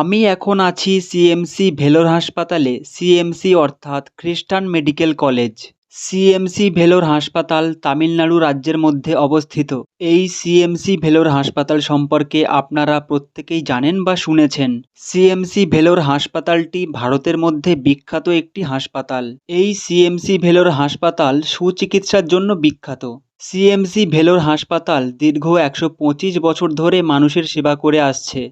আমি এখন আছি সিএমসি ভেলোর হাসপাতালে সিএমসি অর্থাৎ খ্রিস্টান মেডিকেল কলেজ। সিএমসি ভেলোর হাসপাতাল তামিলনাড়ু রাজ্যের মধ্যে অবস্থিত। এই সিএমসি ভেলোর হাসপাতাল সম্পর্কে আপনারা প্রত্যেকেই জানেন বা শুনেছেন। সিএমসি ভেলোর হাসপাতালটি ভারতের মধ্যে বিখ্যাত একটি হাসপাতাল। এই সিএমসি ভেলোর হাসপাতাল সুচিকিৎসার জন্য বিখ্যাত। সিএমসি ভেলোর হাসপাতাল দীর্ঘ একশো পঁচিশ বছর ধরে মানুষের সেবা করে আসছে।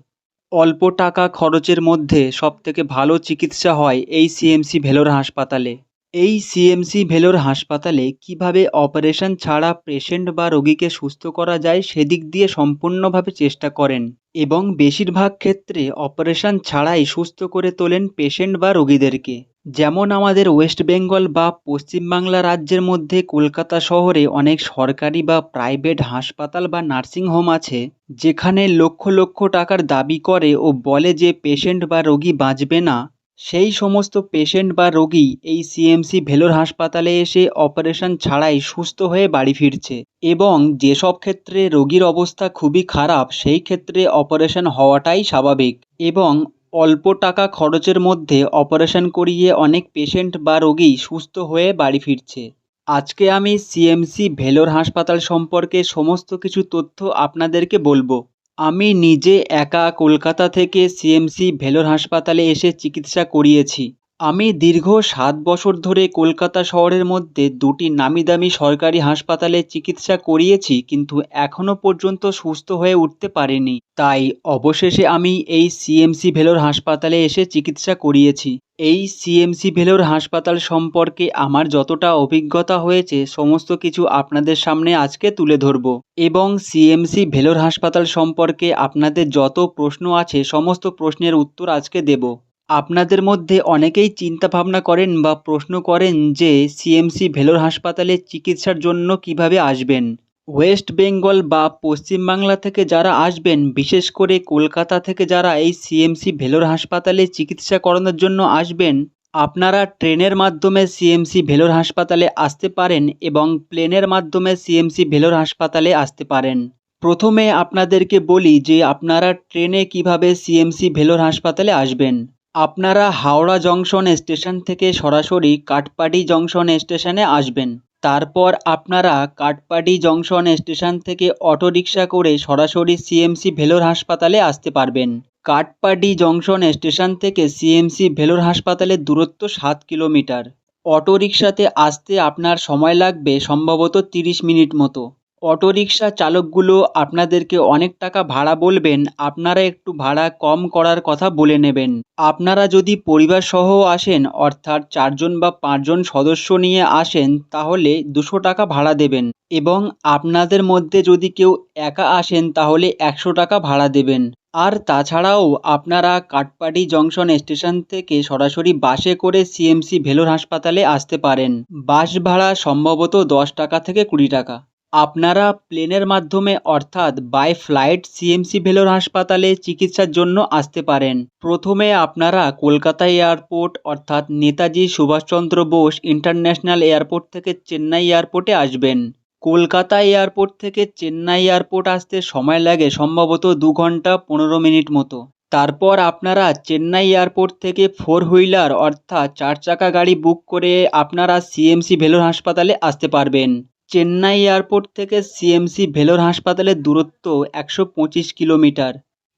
অল্প টাকা খরচের মধ্যে সবথেকে ভালো চিকিৎসা হয় এই সিএমসি ভেলোর হাসপাতালে। এই সিএমসি ভেলোর হাসপাতালে কীভাবে অপারেশন ছাড়া পেশেন্ট বা রোগীকে সুস্থ করা যায় সেদিক দিয়ে সম্পূর্ণভাবে চেষ্টা করেন এবং বেশিরভাগ ক্ষেত্রে অপারেশন ছাড়াই সুস্থ করে তোলেন পেশেন্ট বা রোগীদেরকে। যেমন আমাদের ওয়েস্ট বেঙ্গল বা পশ্চিমবাংলা রাজ্যের মধ্যে কলকাতা শহরে অনেক সরকারি বা প্রাইভেট হাসপাতাল বা নার্সিং হোম আছে, যেখানে লক্ষ লক্ষ টাকার দাবি করে ও বলে যে পেশেন্ট বা রোগী বাঁচবে না। সেই সমস্ত পেশেন্ট বা রোগী এই সিএমসি ভেলোর হাসপাতালে এসে অপারেশন ছাড়াই সুস্থ হয়ে বাড়ি ফিরছে এবং যেসব ক্ষেত্রে রোগীর অবস্থা খুবই খারাপ, সেই ক্ষেত্রে অপারেশন হওয়াটাই স্বাভাবিক এবং অল্প টাকা খরচের মধ্যে অপারেশন করিয়ে অনেক পেশেন্ট বা রোগী সুস্থ হয়ে বাড়ি ফিরছে। আজকে আমি সিএমসি ভেলোর হাসপাতাল সম্পর্কে সমস্ত কিছু তথ্য আপনাদেরকে বলব। আমি নিজে একা কলকাতা থেকে সিএমসি ভেলোর হাসপাতালে এসে চিকিৎসা করিয়েছি। আমি দীর্ঘ সাত বছর ধরে কলকাতা শহরের মধ্যে দুটি নামি দামি সরকারি হাসপাতালে চিকিৎসা করিয়েছি, কিন্তু এখনও পর্যন্ত সুস্থ হয়ে উঠতে পারিনি। তাই অবশেষে আমি এই সিএমসি ভেলোর হাসপাতালে এসে চিকিৎসা করিয়েছি। এই সিএমসি ভেলোর হাসপাতাল সম্পর্কে আমার যতটা অভিজ্ঞতা হয়েছে, সমস্ত কিছু আপনাদের সামনে আজকে তুলে ধরব। এবং সিএমসি ভেলোর হাসপাতাল সম্পর্কে আপনাদের যত প্রশ্ন আছে, সমস্ত প্রশ্নের উত্তর আজকে দেব। আপনাদের মধ্যে অনেকেই চিন্তা ভাবনা করেন বা প্রশ্ন করেন যে সিএমসি ভেলোর হাসপাতালে চিকিৎসার জন্য কীভাবে আসবেন। ওয়েস্ট বেঙ্গল বা পশ্চিমবাংলা থেকে যারা আসবেন, বিশেষ করে কলকাতা থেকে যারা এই সিএমসি ভেলোর হাসপাতালে চিকিৎসা করানোর জন্য আসবেন, আপনারা ট্রেনের মাধ্যমে সিএমসি ভেলোর হাসপাতালে আসতে পারেন এবং প্লেনের মাধ্যমে সিএমসি ভেলোর হাসপাতালে আসতে পারেন। প্রথমে আপনাদেরকে বলি যে আপনারা ট্রেনে কীভাবে সিএমসি ভেলোর হাসপাতালে আসবেন। আপনারা হাওড়া জংশন স্টেশন থেকে সরাসরি কাটপাডি জংশন স্টেশনে আসবেন। তারপর আপনারা কাটপাডি জংশন স্টেশন থেকে অটোরিকশা করে সরাসরি সিএমসি ভেলোর হাসপাতালে আসতে পারবেন। কাটপাডি জংশন স্টেশন থেকে সিএমসি ভেলোর হাসপাতালের দূরত্ব সাত কিলোমিটার। অটোরিকশাতে আসতে আপনার সময় লাগবে সম্ভবত তিরিশ মিনিট মতো। অটোরিকশা চালকগুলো আপনাদেরকে অনেক টাকা ভাড়া বলবেন, আপনারা একটু ভাড়া কম করার কথা বলে নেবেন। আপনারা যদি পরিবার সহ আসেন, অর্থাৎ চারজন বা পাঁচজন সদস্য নিয়ে আসেন, তাহলে দুশো টাকা ভাড়া দেবেন এবং আপনাদের মধ্যে যদি কেউ একা আসেন, তাহলে একশো টাকা ভাড়া দেবেন। আর তাছাড়াও আপনারা কাটপাটি জংশন স্টেশন থেকে সরাসরি বাসে করে সিএমসি ভেলোর হাসপাতালে আসতে পারেন। বাস ভাড়া সম্ভবত দশ টাকা থেকে কুড়ি টাকা। আপনারা প্লেনের মাধ্যমে অর্থাৎ বাই ফ্লাইট সিএমসি ভেলোর হাসপাতালে চিকিৎসার জন্য আসতে পারেন। প্রথমে আপনারা কলকাতা এয়ারপোর্ট অর্থাৎ নেতাজি সুভাষচন্দ্র বোস ইন্টারন্যাশনাল এয়ারপোর্ট থেকে চেন্নাই এয়ারপোর্টে আসবেন। কলকাতা এয়ারপোর্ট থেকে চেন্নাই এয়ারপোর্ট আসতে সময় লাগে সম্ভবত দু ঘণ্টা পনেরো মিনিট মতো। তারপর আপনারা চেন্নাই এয়ারপোর্ট থেকে ফোর হুইলার অর্থাৎ চার চাকা গাড়ি বুক করে আপনারা সিএমসি ভেলোর হাসপাতালে আসতে পারবেন। চেন্নাই এয়ারপোর্ট থেকে সিএমসি ভেলোর হাসপাতালের দূরত্ব একশো পঁচিশ কিলোমিটার।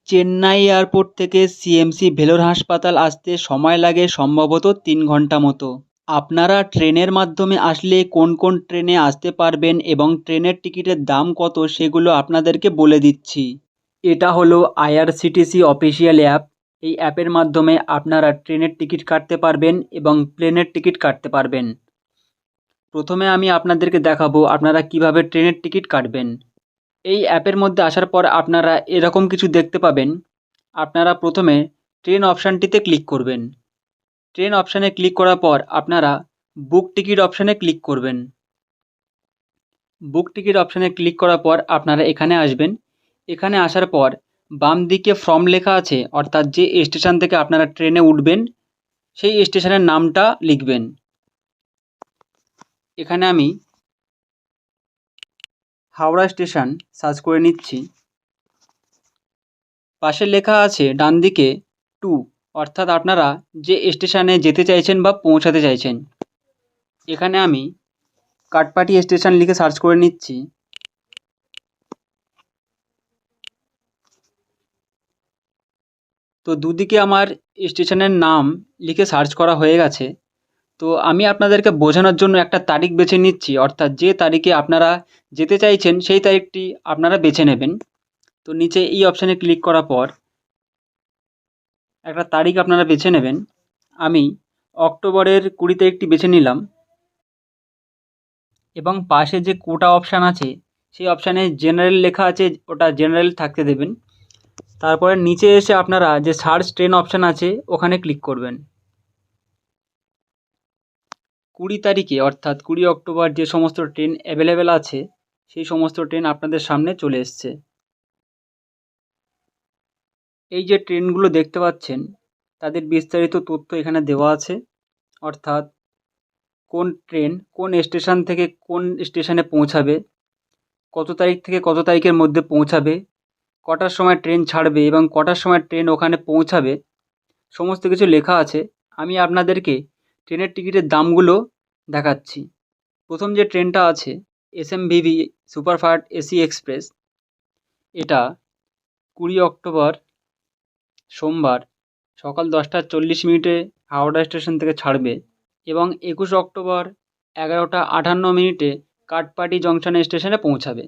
চেন্নাই এয়ারপোর্ট থেকে সিএমসি ভেলোর হাসপাতাল আসতে সময় লাগে সম্ভবত তিন ঘণ্টা মতো। আপনারা ট্রেনের মাধ্যমে আসলে কোন কোন ট্রেনে আসতে পারবেন এবং ট্রেনের টিকিটের দাম কত সেগুলো আপনাদেরকে বলে দিচ্ছি। এটা হলো আইআরসিটিসি অফিসিয়াল অ্যাপ। এই অ্যাপের মাধ্যমে আপনারা ট্রেনের টিকিট কাটতে পারবেন এবং প্লেনের টিকিট কাটতে পারবেন। প্রথমে আমি আপনাদেরকে দেখাবো আপনারা কীভাবে ট্রেনের টিকিট কাটবেন। এই অ্যাপের মধ্যে আসার পর আপনারা এরকম কিছু দেখতে পাবেন। আপনারা প্রথমে ট্রেন অপশানটিতে ক্লিক করবেন। ট্রেন অপশানে ক্লিক করার পর আপনারা বুক টিকিট অপশানে ক্লিক করবেন। বুক টিকিট অপশানে ক্লিক করার পর আপনারা এখানে আসবেন। এখানে আসার পর বাম দিকে ফর্ম লেখা আছে, অর্থাৎ যে স্টেশন থেকে আপনারা ট্রেনে উঠবেন, সেই স্টেশনের নামটা লিখবেন। এখানে আমি হাওড়া স্টেশন সার্চ করে নিচ্ছি। পাশে লেখা আছে, ডান দিকে টু, অর্থাৎ আপনারা যে স্টেশনে যেতে চাইছেন বা পৌঁছাতে চাইছেন। এখানে আমি কাটপাটি স্টেশন লিখে সার্চ করে নিচ্ছি। তো দুদিকে আমার স্টেশনের নাম লিখে সার্চ করা হয়ে গেছে। তো আমি আপনাদেরকে বোঝানোর জন্য একটা তারিখ বেছে নিচ্ছি, অর্থাৎ যে তারিখে আপনারা যেতে চাইছেন, সেই তারিখটি আপনারা বেছে নেবেন। তো নিচে এই অপশানে ক্লিক করার পর একটা তারিখ আপনারা বেছে নেবেন। আমি অক্টোবরের কুড়ি তারিখটি বেছে নিলাম এবং পাশে যে কোটা অপশান আছে, সেই অপশানে জেনারেল লেখা আছে, ওটা জেনারেল থাকতে দেবেন। তারপরে নিচে এসে আপনারা যে সার্চ ট্রেন অপশান আছে, ওখানে ক্লিক করবেন। কুড়ি তারিখে, অর্থাৎ কুড়ি অক্টোবর যে সমস্ত ট্রেন অ্যাভেলেবেল আছে, সেই সমস্ত ট্রেন আপনাদের সামনে চলে এসছে। এই যে ট্রেনগুলো দেখতে পাচ্ছেন, তাদের বিস্তারিত তথ্য এখানে দেওয়া আছে। অর্থাৎ, কোন ট্রেন কোন স্টেশন থেকে কোন স্টেশনে পৌঁছাবে, কত তারিখ থেকে কত তারিখের মধ্যে পৌঁছাবে, কটার সময় ট্রেন ছাড়বে এবং কটার সময় ট্রেন ওখানে পৌঁছাবে, সমস্ত কিছু লেখা আছে। আমি আপনাদেরকে ট্রেনের টিকিটের দামগুলো দেখাচ্ছি। প্রথম যে ট্রেনটা আছে S M V V superfast AC express, এটা কুড়ি অক্টোবর সোমবার সকাল দশটা চল্লিশ মিনিটে হাওড়া স্টেশন থেকে ছাড়বে এবং একুশ অক্টোবর এগারোটা আটান্ন মিনিটে কাটপাটি জংশন স্টেশনে পৌঁছাবে।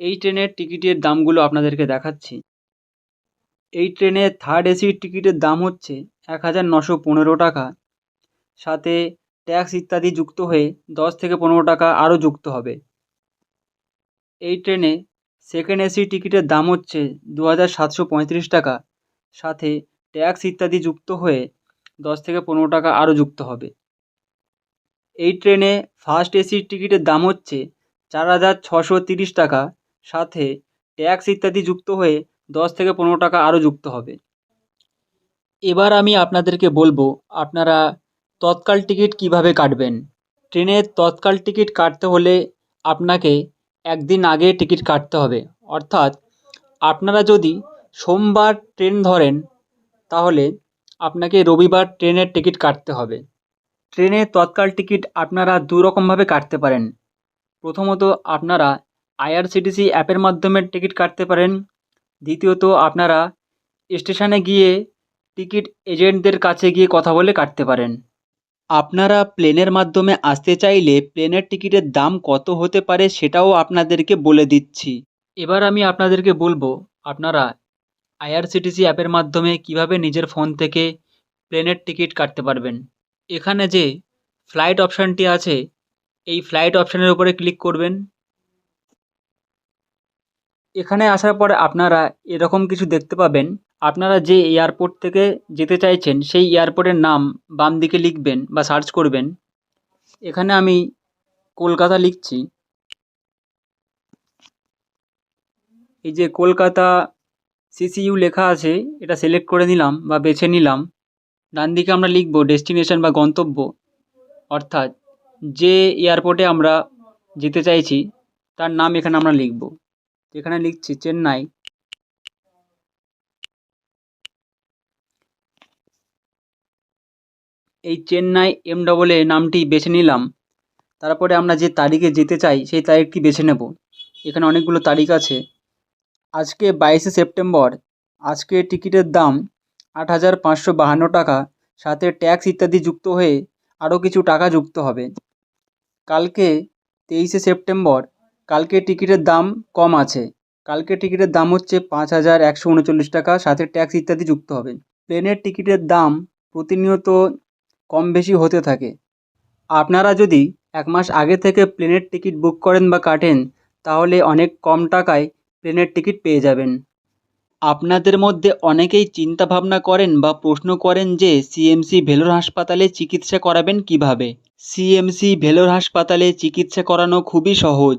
এই ট্রেনের টিকিটের দামগুলো আপনাদেরকে দেখাচ্ছি। এই ট্রেনের থার্ড এসির টিকিটের দাম হচ্ছে এক হাজার নশো পনেরো টাকা। সাথে ট্যাক্স ইত্যাদি যুক্ত হয়ে দশ থেকে পনেরো টাকা আরও যুক্ত হবে। এই ট্রেনে সেকেন্ড এসি টিকিটের দাম হচ্ছে দু হাজার সাতশো পঁয়ত্রিশ টাকা। সাথে ট্যাক্স ইত্যাদি যুক্ত হয়ে দশ থেকে পনেরো টাকা আরও যুক্ত হবে। এই ট্রেনে ফার্স্ট এসির টিকিটের দাম হচ্ছে চার হাজার ছশো তিরিশ টাকা। সাথে ট্যাক্স ইত্যাদি যুক্ত হয়ে দশ থেকে পনেরো টাকা আরও যুক্ত হবে। এবার আমি আপনাদেরকে বলব, আপনারা তৎকাল টিকিট কীভাবে কাটবেন? ট্রেনের তৎকাল টিকিট কাটতে হলে আপনাকে একদিন আগে টিকিট কাটতে হবে। অর্থাৎ আপনারা যদি সোমবার ট্রেন ধরেন, তাহলে আপনাকে রবিবার ট্রেনের টিকিট কাটতে হবে। ট্রেনের তৎকাল টিকিট আপনারা দু রকমভাবে কাটতে পারেন। প্রথমত আপনারা আইআরসিটিসি অ্যাপের মাধ্যমে টিকিট কাটতে পারেন। দ্বিতীয়ত আপনারা স্টেশনে গিয়ে টিকিট এজেন্টদের কাছে গিয়ে কথা বলে কাটতে পারেন। আপনারা প্লেনের মাধ্যমে আসতে চাইলে প্লেনের টিকিটের দাম কত হতে পারে সেটাও আপনাদেরকে বলে দিচ্ছি। এবার আমি আপনাদেরকে বলব, আপনারা আইআরসিটিসি অ্যাপের মাধ্যমে কীভাবে নিজের ফোন থেকে প্লেনের টিকিট কাটতে পারবেন। এখানে যে ফ্লাইট অপশানটি আছে, এই ফ্লাইট অপশানের উপরে ক্লিক করবেন। এখানে আসার পর আপনারা এরকম কিছু দেখতে পাবেন। আপনারা যে এয়ারপোর্ট থেকে যেতে চাইছেন, সেই এয়ারপোর্টের নাম বাম দিকে লিখবেন বা সার্চ করবেন। এখানে আমি কলকাতা লিখছি। এই যে কলকাতা সিসিইউ লেখা আছে, এটা সিলেক্ট করে নিলাম বা বেছে নিলাম। ডান দিকে আমরা লিখব ডেস্টিনেশন বা গন্তব্য। অর্থাৎ যে এয়ারপোর্টে আমরা যেতে চাইছি, তার নাম এখানে আমরা লিখব। এখানে লিখছি চেন্নাই। এই চেন্নাই এম ডবল এ নামটি বেছে নিলাম। তারপরে আমরা যে তারিখে যেতে চাই, সেই তারিখটি বেছে নেব। এখানে অনেকগুলো তারিখ আছে। আজকে বাইশে সেপ্টেম্বর। আজকে টিকিটের দাম আট হাজার পাঁচশো বাহান্ন টাকা। সাথে ট্যাক্স ইত্যাদি যুক্ত হয়ে আরও কিছু টাকা যুক্ত হবে। কালকে তেইশে সেপ্টেম্বর। কালকে টিকিটের দাম কম আছে। কালকে টিকিটের দাম হচ্ছে পাঁচ হাজার একশো উনচল্লিশ টাকা। সাথে ট্যাক্স ইত্যাদি যুক্ত হবে। প্লেনের টিকিটের দাম প্রতিনিয়ত কম বেশি হতে থাকে। আপনারা যদি এক মাস আগে থেকে প্লেনের টিকিট বুক করেন বা কাটেন, তাহলে অনেক কম টাকায় প্লেনের টিকিট পেয়ে যাবেন। আপনাদের মধ্যে অনেকেই চিন্তা ভাবনা করেন বা প্রশ্ন করেন যে সিএমসি ভেলোর হাসপাতালে চিকিৎসা করাবেন কীভাবে? সিএমসি ভেলোর হাসপাতালে চিকিৎসা করানো খুবই সহজ।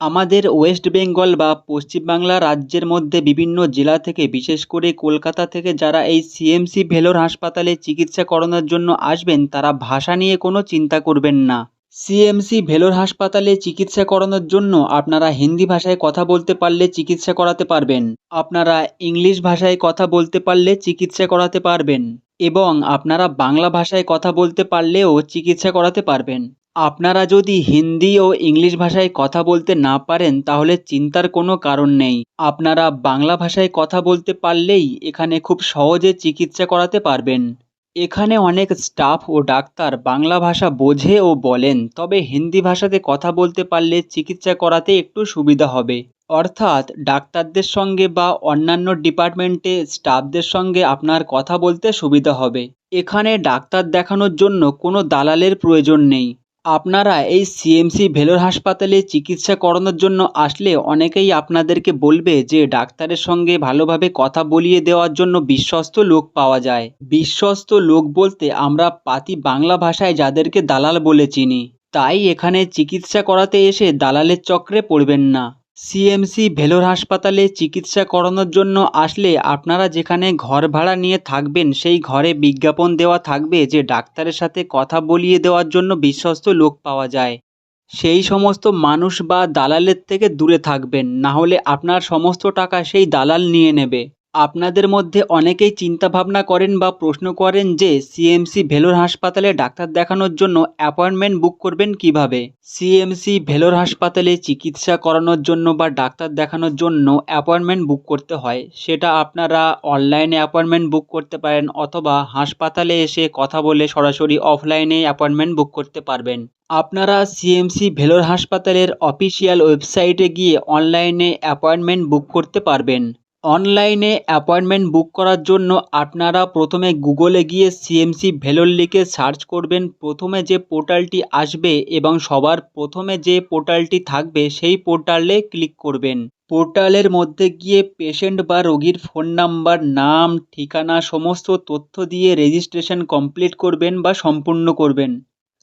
আমাদের ওয়েস্ট বেঙ্গল বা পশ্চিমবাংলা রাজ্যের মধ্যে বিভিন্ন জেলা থেকে, বিশেষ করে কলকাতা থেকে যারা এই সিএমসি ভেলোর হাসপাতালে চিকিৎসা করানোর জন্য আসবেন, তারা ভাষা নিয়ে কোনো চিন্তা করবেন না। সিএমসি ভেলোর হাসপাতালে চিকিৎসা করানোর জন্য আপনারা হিন্দি ভাষায় কথা বলতে পারলে চিকিৎসা করাতে পারবেন। আপনারা ইংলিশ ভাষায় কথা বলতে পারলে চিকিৎসা করাতে পারবেন। এবং আপনারা বাংলা ভাষায় কথা বলতে পারলেও চিকিৎসা করাতে পারবেন। আপনারা যদি হিন্দি ও ইংলিশ ভাষায় কথা বলতে না পারেন, তাহলে চিন্তার কোনো কারণ নেই। আপনারা বাংলা ভাষায় কথা বলতে পারলেই এখানে খুব সহজে চিকিৎসা করাতে পারবেন। এখানে অনেক স্টাফ ও ডাক্তার বাংলা ভাষা বোঝে ও বলেন, তবে হিন্দি ভাষাতে কথা বলতে পারলে চিকিৎসা করাতে একটু সুবিধা হবে। অর্থাৎ ডাক্তারদের সঙ্গে বা অন্যান্য ডিপার্টমেন্টে স্টাফদের সঙ্গে আপনার কথা বলতে সুবিধা হবে। এখানে ডাক্তার দেখানোর জন্য কোনো দালালের প্রয়োজন নেই। আপনারা এই সিএমসি ভেলোর হাসপাতালে চিকিৎসা করানোর জন্য আসলে অনেকেই আপনাদেরকে বলবে যে ডাক্তারের সঙ্গে ভালোভাবে কথা বলিয়ে দেওয়ার জন্য বিশ্বস্ত লোক পাওয়া যায়। বিশ্বস্ত লোক বলতে আমরা পাতি বাংলা ভাষায় যাদেরকে দালাল বলে চিনি। তাই এখানে চিকিৎসা করাতে এসে দালালের চক্রে পড়বেন না। সিএমসি ভেলোর হাসপাতালে চিকিৎসা করানোর জন্য আসলে আপনারা যেখানে ঘর ভাড়া নিয়ে থাকবেন, সেই ঘরে বিজ্ঞাপন দেওয়া থাকবে যে ডাক্তারের সাথে কথা বলিয়ে দেওয়ার জন্য বিশ্বস্ত লোক পাওয়া যায়। সেই সমস্ত মানুষ বা দালালের থেকে দূরে থাকবেন না হলে আপনার সমস্ত টাকা সেই দালাল নিয়ে নেবে। আপনাদের মধ্যে অনেকেই চিন্তা ভাবনা করেন বা প্রশ্ন করেন যে সিএমসি ভেলোর হাসপাতালে ডাক্তার দেখানোর জন্য অ্যাপয়েন্টমেন্ট বুক করবেন কীভাবে? সিএমসি ভেলোর হাসপাতালে চিকিৎসা করানোর জন্য বা ডাক্তার দেখানোর জন্য অ্যাপয়েন্টমেন্ট বুক করতে হয়। সেটা আপনারা অনলাইনে অ্যাপয়েন্টমেন্ট বুক করতে পারেন অথবা হাসপাতালে এসে কথা বলে সরাসরি অফলাইনে অ্যাপয়েন্টমেন্ট বুক করতে পারবেন। আপনারা সিএমসি ভেলোর হাসপাতালের অফিসিয়াল ওয়েবসাইটে গিয়ে অনলাইনে অ্যাপয়েন্টমেন্ট বুক করতে পারবেন। অনলাইনে অ্যাপয়েন্টমেন্ট বুক করার জন্য আপনারা প্রথমে গুগলে গিয়ে সিএমসি ভেলোর লিখে সার্চ করবেন। প্রথমে যে পোর্টালটি আসবে এবং সবার প্রথমে যে পোর্টালটি থাকবে সেই পোর্টালে ক্লিক করবেন। পোর্টালের মধ্যে গিয়ে পেশেন্ট বা রোগীর ফোন নাম্বার নাম, ঠিকানা, সমস্ত তথ্য দিয়ে রেজিস্ট্রেশন কমপ্লিট করবেন বা সম্পূর্ণ করবেন।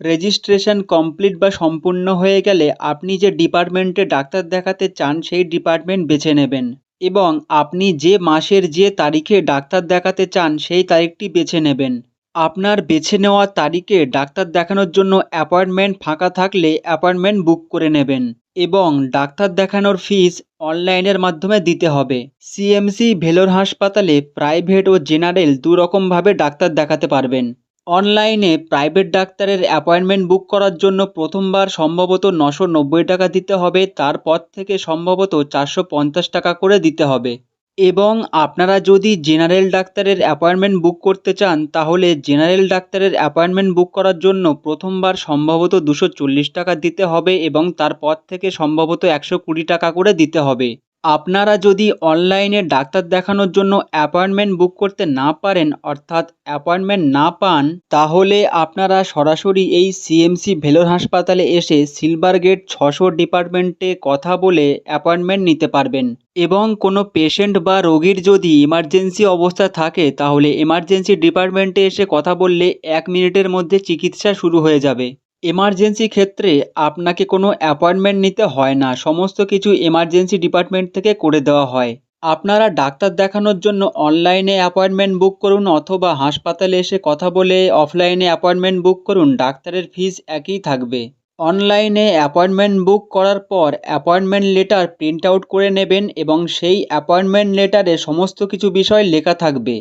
রেজিস্ট্রেশন কমপ্লিট বা সম্পূর্ণ হয়ে গেলে আপনি যে ডিপার্টমেন্টে ডাক্তার দেখাতে চান সেই ডিপার্টমেন্ট বেছে নেবেন। এবং আপনি যে মাসের যে তারিখে ডাক্তার দেখাতে চান, সেই তারিখটি বেছে নেবেন। আপনার বেছে নেওয়া তারিখে ডাক্তার দেখানোর জন্য অ্যাপয়েন্টমেন্ট ফাঁকা থাকলে অ্যাপয়েন্টমেন্ট বুক করে নেবেন এবং ডাক্তার দেখানোর ফিস অনলাইনের মাধ্যমে দিতে হবে। সিএমসি ভেলোর হাসপাতালে প্রাইভেট ও জেনারেল দু রকমভাবে ডাক্তার দেখাতে পারবেন। অনলাইনে প্রাইভেট ডাক্তারের অ্যাপয়েন্টমেন্ট বুক করার জন্য প্রথমবার সম্ভবত নশো নব্বই টাকা দিতে হবে তারপর থেকে সম্ভবত চারশো পঞ্চাশ টাকা করে দিতে হবে। এবং আপনারা যদি জেনারেল ডাক্তারের অ্যাপয়েন্টমেন্ট বুক করতে চান, তাহলে জেনারেল ডাক্তারের অ্যাপয়েন্টমেন্ট বুক করার জন্য প্রথমবার সম্ভবত দুশো চল্লিশ টাকা দিতে হবে এবং তারপর থেকে সম্ভবত একশো কুড়ি টাকা করে দিতে হবে। আপনারা যদি অনলাইনে ডাক্তার দেখানোর জন্য অ্যাপয়েন্টমেন্ট বুক করতে না পারেন, অর্থাৎ অ্যাপয়েন্টমেন্ট না পান, তাহলে আপনারা সরাসরি এই সিএমসি ভেলোর হাসপাতালে এসে সিলভার গেট ছশো ডিপার্টমেন্টে কথা বলে অ্যাপয়েন্টমেন্ট নিতে পারবেন। এবং কোনো পেশেন্ট বা রোগীর যদি ইমার্জেন্সি অবস্থা থাকে, তাহলে এমার্জেন্সি ডিপার্টমেন্টে এসে কথা বললে এক মিনিটের মধ্যে চিকিৎসা শুরু হয়ে যাবে। এমার্জেন্সি ক্ষেত্রে আপনাকে কোনো অ্যাপয়েন্টমেন্ট নিতে হয় না। সমস্ত কিছু এমার্জেন্সি ডিপার্টমেন্ট থেকে করে দেওয়া হয়। আপনারা ডাক্তার দেখানোর জন্য অনলাইনে অ্যাপয়েন্টমেন্ট বুক করুন অথবা হাসপাতালে এসে কথা বলে অফলাইনে অ্যাপয়েন্টমেন্ট বুক করুন। ডাক্তারের ফিস একই থাকবে। অনলাইনে অ্যাপয়েন্টমেন্ট বুক করার পর অ্যাপয়েন্টমেন্ট লেটার প্রিন্ট আউট করে নেবেন এবং সেই অ্যাপয়েন্টমেন্ট লেটারে সমস্ত কিছু বিষয় লেখা থাকবে।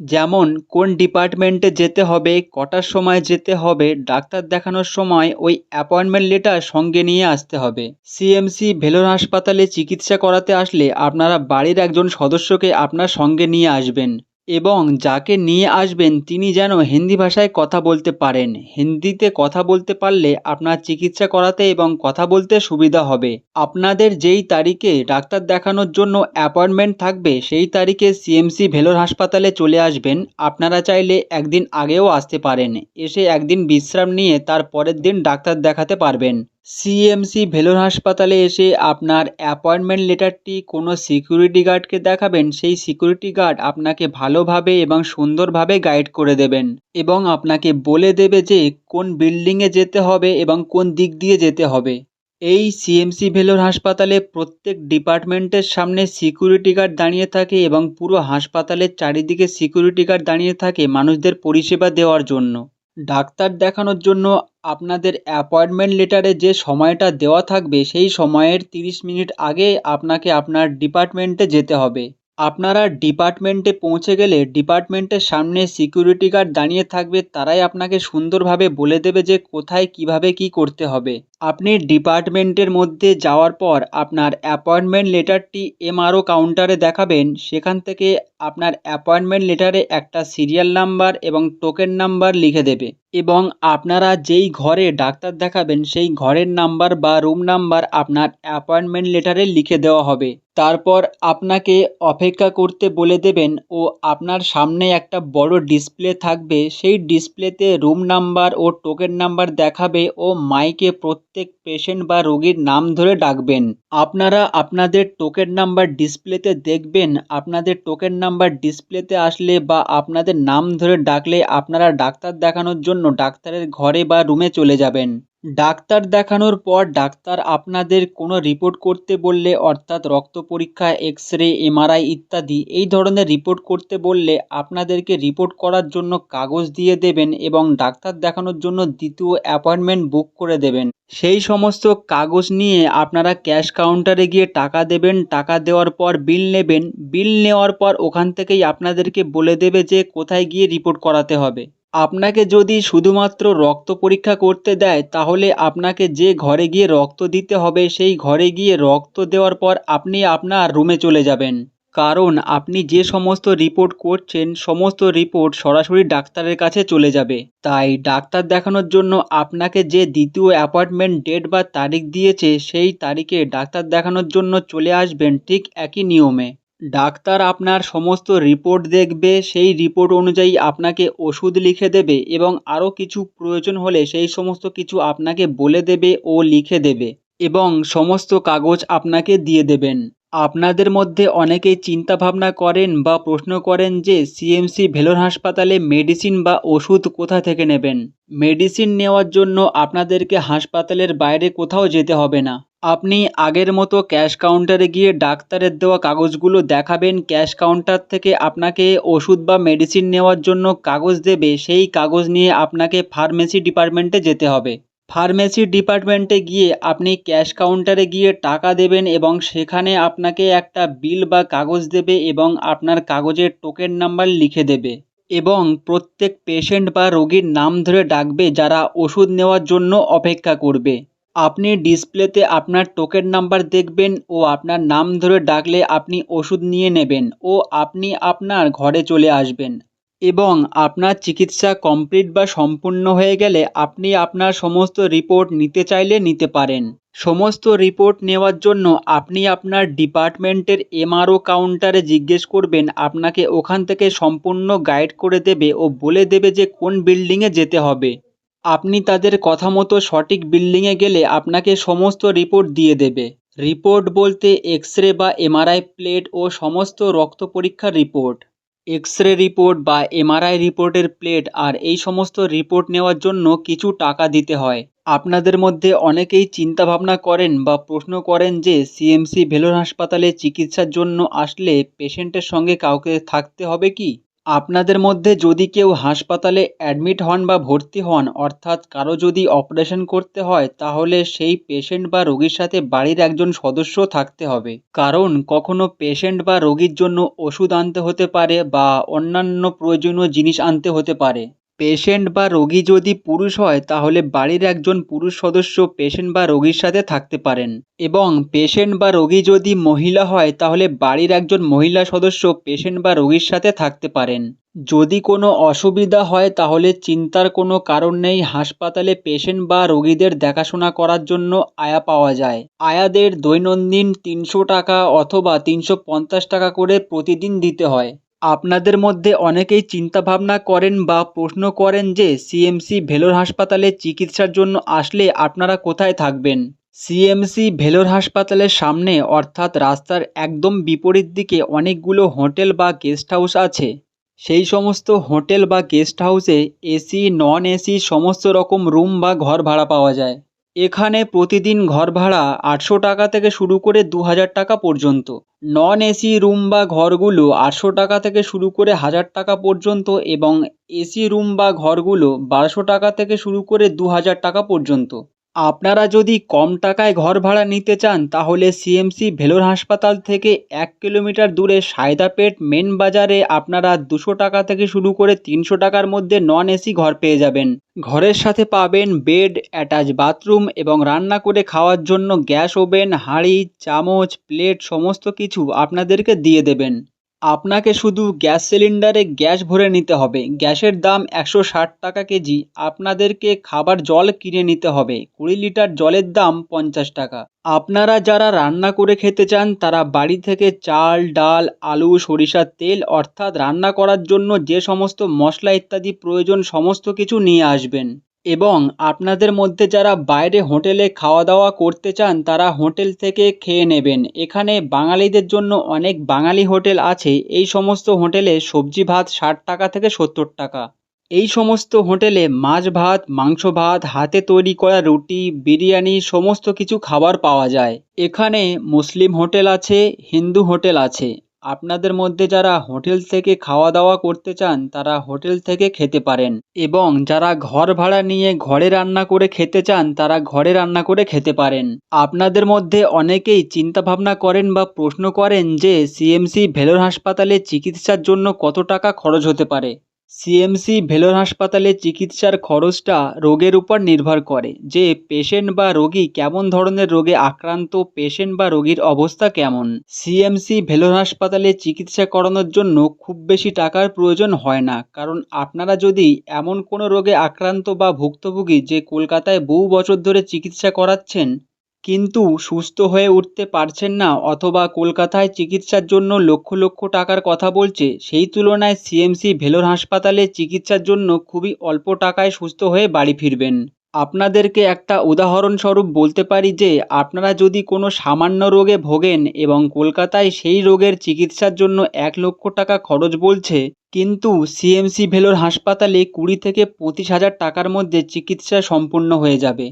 যেমন, কোন ডিপার্টমেন্টে যেতে হবে, কটার সময় যেতে হবে, ডাক্তার দেখানোর সময় ওই অ্যাপয়েন্টমেন্ট লেটার সঙ্গে নিয়ে আসতে হবে। সিএমসি ভেলোর হাসপাতালে চিকিৎসা করাতে আসলে আপনারা বাড়ির একজন সদস্যকে আপনার সঙ্গে নিয়ে আসবেন। এবং যাকে নিয়ে আসবেন তিনি যেন হিন্দি ভাষায় কথা বলতে পারেন। হিন্দিতে কথা বলতে পারলে আপনার চিকিৎসা করাতে এবং কথা বলতে সুবিধা হবে। আপনাদের যেই তারিখে ডাক্তার দেখানোর জন্য অ্যাপয়েন্টমেন্ট থাকবে, সেই তারিখে সিএমসি ভেলোর হাসপাতালে চলে আসবেন। আপনারা চাইলে একদিন আগেও আসতে পারেন। এসে একদিন বিশ্রাম নিয়ে তার পরের দিন ডাক্তার দেখাতে পারবেন। সিএমসি ভেলোর হাসপাতালে এসে আপনার অ্যাপয়েন্টমেন্ট লেটারটি কোনো সিকিউরিটি গার্ডকে দেখাবেন, সেই সিকিউরিটি গার্ড আপনাকে ভালোভাবে এবং সুন্দরভাবে গাইড করে দেবেন এবং আপনাকে বলে দেবে যে কোন বিল্ডিংয়ে যেতে হবে এবং কোন দিক দিয়ে যেতে হবে। এই সিএমসি ভেলোর হাসপাতালে প্রত্যেক ডিপার্টমেন্টের সামনে সিকিউরিটি গার্ড দাঁড়িয়ে থাকে এবং পুরো হাসপাতালের চারিদিকে সিকিউরিটি গার্ড দাঁড়িয়ে থাকে মানুষদের পরিষেবা দেওয়ার জন্য। ডাক্তার দেখানোর জন্য আপনাদের অ্যাপয়েন্টমেন্ট লেটারে যে সময়টা দেওয়া থাকবে, সেই সময়ের তিরিশ মিনিট আগে আপনাকে আপনার ডিপার্টমেন্টে যেতে হবে। আপনারা ডিপার্টমেন্টে পৌঁছে গেলে ডিপার্টমেন্টের সামনে সিকিউরিটি গার্ড দাঁড়িয়ে থাকবে, তারাই আপনাকে সুন্দরভাবে বলে দেবে যে কোথায়, কীভাবে, কী করতে হবে। আপনি ডিপার্টমেন্টের মধ্যে যাওয়ার পর আপনার অ্যাপয়েন্টমেন্ট লেটারটি এমআরও কাউন্টারে দেখাবেন। সেখান থেকে আপনার অ্যাপয়েন্টমেন্ট লেটারে একটা সিরিয়াল নাম্বার এবং টোকেন নাম্বার লিখে দেবে এবং আপনারা যেই ঘরে ডাক্তার দেখাবেন, সেই ঘরের নাম্বার বা রুম নাম্বার আপনার অ্যাপয়েন্টমেন্ট লেটারে লিখে দেওয়া হবে। তারপর আপনাকে অপেক্ষা করতে বলে দেবেন, ও, আপনার সামনে একটা বড় ডিসপ্লে থাকবে। সেই ডিসপ্লেতে রুম নাম্বার ও টোকেন নাম্বার দেখাবে। ও, মাইকে প্রত্যেক পেশেন্ট বা রোগীর নাম ধরে ডাকবেন। আপনারা আপনাদের টোকেন নাম্বার ডিসপ্লেতে দেখবেন। আপনাদের টোকেন নাম্বার ডিসপ্লেতে আসলে বা আপনাদের নাম ধরে ডাকলে আপনারা ডাক্তার দেখানোর জন্য ডাক্তারের ঘরে বা রুমে চলে যাবেন। ডাক্তার দেখানোর পর ডাক্তার আপনাদের কোনো রিপোর্ট করতে বললে, অর্থাৎ রক্ত পরীক্ষা এক্স রে এমআরআই ইত্যাদি, এই ধরনের রিপোর্ট করতে বললে আপনাদেরকে রিপোর্ট করার জন্য কাগজ দিয়ে দেবেন এবং ডাক্তার দেখানোর জন্য দ্বিতীয় অ্যাপয়েন্টমেন্ট বুক করে দেবেন। সেই সমস্ত কাগজ নিয়ে আপনারা ক্যাশ কাউন্টারে গিয়ে টাকা দেবেন, টাকা দেওয়ার পর বিল নেবেন। বিল নেওয়ার পর ওখান থেকেই আপনাদেরকে বলে দেবে যে কোথায় গিয়ে রিপোর্ট করাতে হবে। আপনাকে যদি শুধুমাত্র রক্ত পরীক্ষা করতে দেয়, তাহলে আপনাকে যে ঘরে গিয়ে রক্ত দিতে হবে, সেই ঘরে গিয়ে রক্ত দেওয়ার পর আপনি আপনার রুমে চলে যাবেন। কারণ আপনি যে সমস্ত রিপোর্ট করছেন, সমস্ত রিপোর্ট সরাসরি ডাক্তারের কাছে চলে যাবে। তাই ডাক্তার দেখানোর জন্য আপনাকে যে দ্বিতীয় অ্যাপয়েন্টমেন্ট ডেট বা তারিখ দিয়েছে, সেই তারিখে ডাক্তার দেখানোর জন্য চলে আসবেন ঠিক একই নিয়মে। ডাক্তার আপনার সমস্ত রিপোর্ট দেখবে, সেই রিপোর্ট অনুযায়ী আপনাকে ওষুধ লিখে দেবে এবং আরও কিছু প্রয়োজন হলে সেই সমস্ত কিছু আপনাকে বলে দেবে ও লিখে দেবে এবং সমস্ত কাগজ আপনাকে দিয়ে দেবেন। আপনাদের মধ্যে অনেকেই চিন্তা ভাবনা করেন বা প্রশ্ন করেন যে সিএমসি ভেলোর হাসপাতালে মেডিসিন বা ওষুধ কোথা থেকে নেবেন? মেডিসিন নেওয়ার জন্য আপনাদেরকে হাসপাতালের বাইরে কোথাও যেতে হবে না। আপনি আগের মতো ক্যাশ কাউন্টারে গিয়ে ডাক্তারের দেওয়া কাগজগুলো দেখাবেন। ক্যাশ কাউন্টার থেকে আপনাকে ওষুধ বা মেডিসিন নেওয়ার জন্য কাগজ দেবে। সেই কাগজ নিয়ে আপনাকে ফার্মেসি ডিপার্টমেন্টে যেতে হবে। ফার্মেসি ডিপার্টমেন্টে গিয়ে আপনি ক্যাশ কাউন্টারে গিয়ে টাকা দেবেন এবং সেখানে আপনাকে একটা বিল বা কাগজ দেবে এবং আপনার কাগজের টোকেন নাম্বার লিখে দেবে এবং প্রত্যেক পেশেন্ট বা রোগীর নাম ধরে ডাকবে যারা ওষুধ নেওয়ার জন্য অপেক্ষা করবে। আপনি ডিসপ্লেতে আপনার টোকেন নাম্বার দেখবেন ও আপনার নাম ধরে ডাকলে আপনি ওষুধ নিয়ে নেবেন ও আপনি আপনার ঘরে চলে আসবেন। এবং আপনার চিকিৎসা কমপ্লিট বা সম্পূর্ণ হয়ে গেলে আপনি আপনার সমস্ত রিপোর্ট নিতে চাইলে নিতে পারেন। সমস্ত রিপোর্ট নেওয়ার জন্য আপনি আপনার ডিপার্টমেন্টের এমআরও কাউন্টারে জিজ্ঞেস করবেন, আপনাকে ওখান থেকে সম্পূর্ণ গাইড করে দেবে ও বলে দেবে যে কোন বিল্ডিংয়ে যেতে হবে। আপনি তাদের কথা মতো সঠিক বিল্ডিংয়ে গেলে আপনাকে সমস্ত রিপোর্ট দিয়ে দেবে। রিপোর্ট বলতে এক্স রে বা এমআরআই প্লেট ও সমস্ত রক্ত পরীক্ষার রিপোর্ট। এক্স রে রিপোর্ট বা এমআরআই রিপোর্টের প্লেট আর এই সমস্ত রিপোর্ট নেওয়ার জন্য কিছু টাকা দিতে হয়। আপনাদের মধ্যে অনেকেই চিন্তা ভাবনা করেন বা প্রশ্ন করেন যে সিএমসি ভেলোর হাসপাতালে চিকিৎসার জন্য আসলে পেশেন্টের সঙ্গে কাউকে থাকতে হবে কি? আপনাদের মধ্যে যদি কেউ হাসপাতালে অ্যাডমিট হন বা ভর্তি হন, অর্থাৎ কারও যদি অপারেশন করতে হয়, তাহলে সেই পেশেন্ট বা রোগীর সাথে বাড়ির একজন সদস্য থাকতে হবে। কারণ কখনো পেশেন্ট বা রোগীর জন্য ওষুধ আনতে হতে পারে বা অন্যান্য প্রয়োজনীয় জিনিস আনতে হতে পারে। পেশেন্ট বা রোগী যদি পুরুষ হয়, তাহলে বাড়ির একজন পুরুষ সদস্য পেশেন্ট বা রোগীর সাথে থাকতে পারেন। এবং পেশেন্ট বা রোগী যদি মহিলা হয়, তাহলে বাড়ির একজন মহিলা সদস্য পেশেন্ট বা রোগীর সাথে থাকতে পারেন। যদি কোনো অসুবিধা হয়, তাহলে চিন্তার কোনো কারণ নেই। হাসপাতালে পেশেন্ট বা রোগীদের দেখাশোনা করার জন্য আয়া পাওয়া যায়। আয়াদের দৈনন্দিন তিনশো টাকা অথবা তিনশো পঞ্চাশ টাকা করে প্রতিদিন দিতে হয়। আপনাদের মধ্যে অনেকেই চিন্তা ভাবনা করেন বা প্রশ্ন করেন যে সিএমসি ভেলোর হাসপাতালে চিকিৎসার জন্য আসলে আপনারা কোথায় থাকবেন? সিএমসি ভেলোর হাসপাতালের সামনে, অর্থাৎ রাস্তার একদম বিপরীত দিকে অনেকগুলো হোটেল বা গেস্ট হাউস আছে। সেই সমস্ত হোটেল বা গেস্ট হাউসে এসি, নন এসি, সমস্ত রকম রুম বা ঘর ভাড়া পাওয়া যায়। এখানে প্রতিদিন ঘর ভাড়া আটশো টাকা থেকে শুরু করে দু হাজার টাকা পর্যন্ত। নন এসি রুম বা ঘরগুলো আটশো টাকা থেকে শুরু করে হাজার টাকা পর্যন্ত এবং এসি রুম বা ঘরগুলো বারোশো টাকা থেকে শুরু করে দু হাজার টাকা পর্যন্ত। আপনারা যদি কম টাকায় ঘর ভাড়া নিতে চান, তাহলে সিএমসি ভেলোর হাসপাতাল থেকে এক কিলোমিটার দূরে সায়দাপেট মেন বাজারে আপনারা দুশো টাকা থেকে শুরু করে তিনশো টাকার মধ্যে নন এসি ঘর পেয়ে যাবেন। ঘরের সাথে পাবেন বেড, অ্যাটাচ বাথরুম এবং রান্না করে খাওয়ার জন্য গ্যাস ওভেন, হাঁড়ি, চামচ, প্লেট, সমস্ত কিছু আপনাদেরকে দিয়ে দেবেন। আপনাকে শুধু গ্যাস সিলিন্ডারে গ্যাস ভরে নিতে হবে। গ্যাসের দাম একশো ষাট টাকা কেজি। আপনাদেরকে খাবার জল কিনে নিতে হবে। কুড়ি লিটার জলের দাম পঞ্চাশ টাকা। আপনারা যারা রান্না করে খেতে চান, তারা বাড়ি থেকে চাল, ডাল, আলু সরিষার তেল অর্থাৎ রান্না করার জন্য যে সমস্ত মশলা ইত্যাদি প্রয়োজন, সমস্ত কিছু নিয়ে আসবেন। এবং আপনাদের মধ্যে যারা বাইরে হোটেলে খাওয়া দাওয়া করতে চান, তারা হোটেল থেকে খেয়ে নেবেন। এখানে বাঙালিদের জন্য অনেক বাঙালি হোটেল আছে। এই সমস্ত হোটেলে সবজি ভাত ষাট টাকা থেকে সত্তর টাকা। এই সমস্ত হোটেলে মাছ ভাত, মাংস ভাত, হাতে তৈরি করা রুটি, বিরিয়ানি, সমস্ত কিছু খাবার পাওয়া যায়। এখানে মুসলিম হোটেল আছে, হিন্দু হোটেল আছে। আপনাদের মধ্যে যারা হোটেল থেকে খাওয়া দাওয়া করতে চান, তারা হোটেল থেকে খেতে পারেন। এবং যারা ঘর ভাড়া নিয়ে ঘরে রান্না করে খেতে চান, তারা ঘরে রান্না করে খেতে পারেন। আপনাদের মধ্যে অনেকেই চিন্তা ভাবনা করেন বা প্রশ্ন করেন যে সিএমসি ভেলোর হাসপাতালে চিকিৎসার জন্য কত টাকা খরচ হতে পারে। সিএমসি ভেলোর হাসপাতালে চিকিৎসার খরচটা রোগের উপর নির্ভর করে যে পেশেন্ট বা রোগী কেমন ধরনের রোগে আক্রান্ত পেশেন্ট বা রোগীর অবস্থা কেমন? সিএমসি ভেলোর হাসপাতালে চিকিৎসা করানোর জন্য খুব বেশি টাকার প্রয়োজন হয় না, কারণ আপনারা যদি এমন কোনো রোগে আক্রান্ত বা ভুক্তভোগী যে কলকাতায় বহু বছর ধরে চিকিৎসা করাচ্ছেন কিন্তু সুস্থ হয়ে উঠতে পারছেন না অথবা কলকাতায় চিকিৎসার জন্য লক্ষ লক্ষ টাকার কথা বলছে, সেই তুলনায় সিএমসি ভেলোর হাসপাতালে চিকিৎসার জন্য খুবই অল্প টাকায় সুস্থ হয়ে বাড়ি ফিরবেন। আপনাদেরকে একটা উদাহরণস্বরূপ বলতে পারি যে, আপনারা যদি কোনো সামান্য রোগে ভোগেন এবং কলকাতায় সেই রোগের চিকিৎসার জন্য এক লক্ষ টাকা খরচ বলছে, কিন্তু সিএমসি ভেলোর হাসপাতালে কুড়ি থেকে পঁচিশ হাজার টাকার মধ্যে চিকিৎসা সম্পূর্ণ হয়ে যাবে।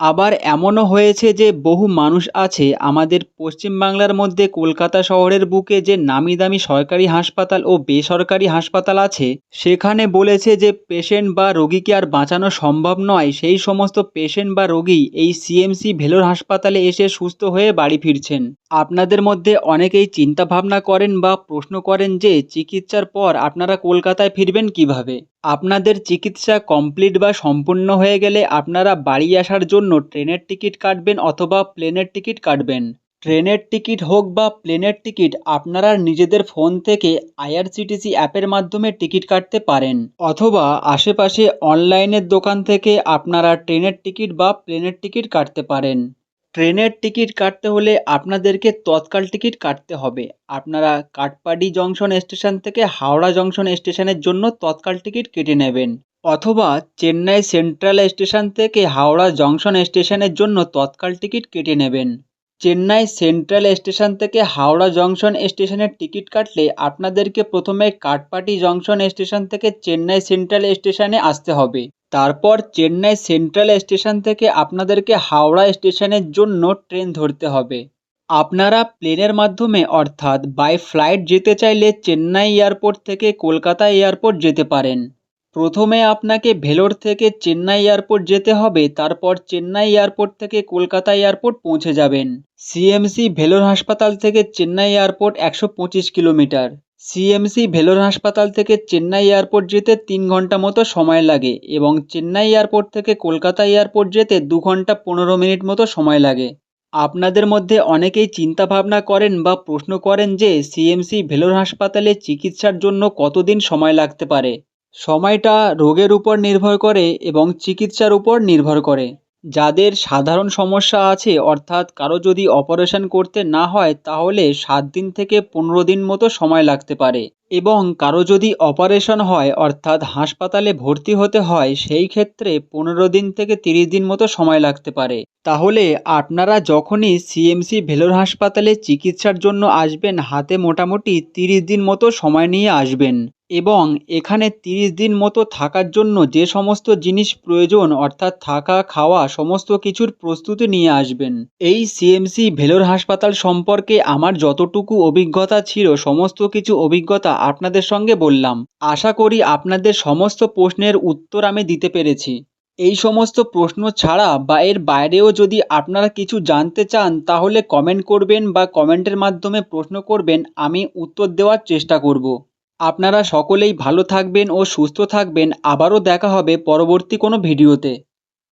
আবার এমনও হয়েছে যে বহু মানুষ আছে আমাদের পশ্চিমবাংলার মধ্যে কলকাতা শহরের বুকে যে নামি দামি সরকারি হাসপাতাল ও বেসরকারি হাসপাতাল আছে, সেখানে বলেছে যে পেশেন্ট বা রোগীকে আর বাঁচানো সম্ভব নয়। সেই সমস্ত পেশেন্ট বা রোগী এই সিএমসি ভেলোর হাসপাতালে এসে সুস্থ হয়ে বাড়ি ফিরছেন। আপনাদের মধ্যে অনেকেই চিন্তা ভাবনা করেন বা প্রশ্ন করেন যে চিকিৎসার পর আপনারা কলকাতায় ফিরবেন কীভাবে? আপনাদের চিকিৎসা কমপ্লিট বা সম্পূর্ণ হয়ে গেলে আপনারা বাড়ি আসার জন্য ট্রেনের টিকিট কাটবেন অথবা প্লেনের টিকিট কাটবেন। ট্রেনের টিকিট হোক বা প্লেনের টিকিট, আপনারা নিজেদের ফোন থেকে আইআরসিটিসি অ্যাপের মাধ্যমে টিকিট কাটতে পারেন। অথবা আশেপাশে অনলাইনের দোকান থেকে আপনারা ট্রেনের টিকিট বা প্লেনের টিকিট কাটতে পারেন। ট্রেনের টিকিট কাটতে হলে আপনাদেরকে তৎকাল টিকিট কাটতে হবে। আপনারা কাটপাডি জংশন স্টেশন থেকে হাওড়া জংশন স্টেশনের জন্য তৎকাল টিকিট কেটে নেবেন। অথবা চেন্নাই সেন্ট্রাল স্টেশন থেকে হাওড়া জংশন স্টেশনের জন্য তৎকাল টিকিট কেটে নেবেন। চেন্নাই সেন্ট্রাল স্টেশন থেকে হাওড়া জংশন স্টেশনের টিকিট কাটলে আপনাদেরকে প্রথমে কাটপাটি জংশন স্টেশন থেকে চেন্নাই সেন্ট্রাল স্টেশনে আসতে হবে। তারপর চেন্নাই সেন্ট্রাল স্টেশন থেকে আপনাদেরকে হাওড়া স্টেশনের জন্য ট্রেন ধরতে হবে। আপনারা প্লেনের মাধ্যমে অর্থাৎ বাই ফ্লাইট যেতে চাইলে চেন্নাই এয়ারপোর্ট থেকে কলকাতা এয়ারপোর্ট যেতে পারেন। প্রথমে আপনাকে ভেলোর থেকে চেন্নাই এয়ারপোর্ট যেতে হবে, তারপর চেন্নাই এয়ারপোর্ট থেকে কলকাতা এয়ারপোর্ট পৌঁছে যাবেন। সিএমসি ভেলোর হাসপাতাল থেকে চেন্নাই এয়ারপোর্ট একশো পঁচিশ কিলোমিটার। সিএমসি ভেলোর হাসপাতাল থেকে চেন্নাই এয়ারপোর্ট যেতে তিন ঘণ্টা মতো সময় লাগে এবং চেন্নাই এয়ারপোর্ট থেকে কলকাতা এয়ারপোর্ট যেতে দু ঘণ্টা পনেরো মিনিট মতো সময় লাগে। আপনাদের মধ্যে অনেকেই চিন্তা ভাবনা করেন বা প্রশ্ন করেন যে সিএমসি ভেলোর হাসপাতালে চিকিৎসার জন্য কতদিন সময় লাগতে পারে। সময়টা রোগের উপর নির্ভর করে এবং চিকিৎসার উপর নির্ভর করে। যাদের সাধারণ সমস্যা আছে, অর্থাৎ কারও যদি অপারেশন করতে না হয়, তাহলে সাত দিন থেকে পনেরো দিন মতো সময় লাগতে পারে। এবং কারও যদি অপারেশন হয়, অর্থাৎ হাসপাতালে ভর্তি হতে হয়, সেই ক্ষেত্রে পনেরো দিন থেকে তিরিশ দিন মতো সময় লাগতে পারে। তাহলে আপনারা যখনই সিএমসি ভেলোর হাসপাতালে চিকিৎসার জন্য আসবেন, হাতে মোটামুটি তিরিশ দিন মতো সময় নিয়ে আসবেন। এবং এখানে তিরিশ দিন মতো থাকার জন্য যে সমস্ত জিনিস প্রয়োজন, অর্থাৎ থাকা, খাওয়া, সমস্ত কিছুর প্রস্তুতি নিয়ে আসবেন। এই সিএমসি ভেলোর হাসপাতাল সম্পর্কে আমার যতটুকু অভিজ্ঞতা ছিল, সমস্ত কিছু অভিজ্ঞতা আপনাদের সঙ্গে বললাম। আশা করি আপনাদের সমস্ত প্রশ্নের উত্তর আমি দিতে পেরেছি। এই সমস্ত প্রশ্ন ছাড়া বা এর বাইরেও যদি আপনারা কিছু জানতে চান, তাহলে কমেন্ট করবেন বা কমেন্টের মাধ্যমে প্রশ্ন করবেন, আমি উত্তর দেওয়ার চেষ্টা করব। আপনারা সকলেই ভালো থাকবেন ও সুস্থ থাকবেন। আবারও দেখা হবে পরবর্তী কোনো ভিডিওতে।